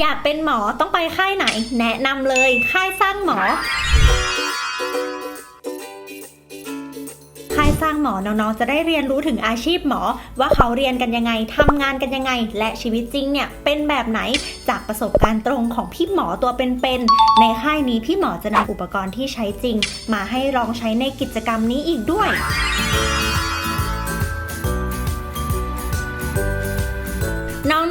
อยากเป็นหมอต้องไปค่ายไหน แนะนำเลยค่ายสร้างหมอค่ายสร้างหมอน้องๆ จะได้เรียนรู้ถึงอาชีพหมอ ว่าเขาเรียนกันยังไงทำงานกันยังไง และชีวิตจริงเนี่ยเป็นแบบไหนจากประสบการณ์ตรงของพี่หมอตัวเป็นๆในค่ายนี้พี่หมอจะนำอุปกรณ์ที่ใช้จริง มาให้ลองใช้ในกิจกรรมนี้อีกด้วย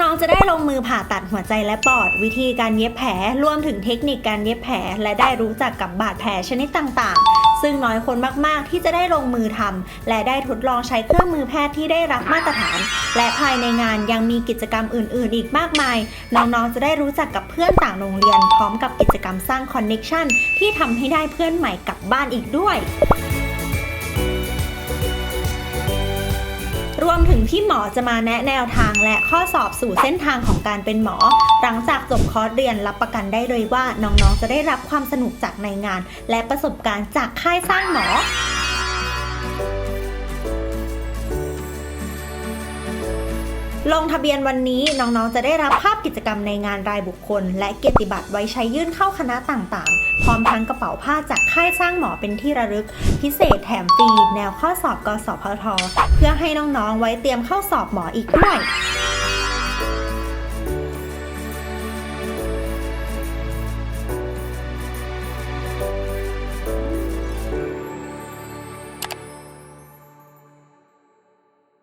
น้องๆ จะได้ลงมือผ่าตัดหัวใจและปอด วิธีการเย็บแผล รวมถึงเทคนิคการเย็บแผล และได้รู้จักกับบาดแผลชนิดต่างๆ ซึ่งน้อยคนมากๆ ที่จะได้ลงมือทำและได้ทดลองใช้เครื่องมือแพทย์ที่ได้รับมาตรฐาน และภายในงานยังมีกิจกรรมอื่น ๆ อีกมากมาย น้องๆ จะได้รู้จักกับเพื่อนต่างโรงเรียน พร้อมกับกิจกรรมสร้างคอนเน็ชันที่ทำให้ได้เพื่อนใหม่กลับบ้านอีกด้วย วมถึงที่หมอจะมาแนะแนวทางและข้อสอบสู่เส้นทางของการเป็นหมอ หลังจากจบคอร์สเรียนรับประกันได้เลยว่าน้องๆจะได้รับความสนุกจากในงาน และประสบการณ์จากค่ายสร้างหมอ ลงทะเบียนวันนี้น้องๆ จะได้รับภาพกิจกรรมในงานรายบุคคล และเกียรติบัตรไว้ใช้ยื่นเข้าคณะต่างๆ พร้อมทั้งกระเป๋าผ้าจากค่ายสร้างหมอเป็นที่ระลึก พิเศษแถมฟรีแนวข้อสอบกสพทเพื่อให้น้องๆ ไว้เตรียมเข้าสอบหมออีกด้วย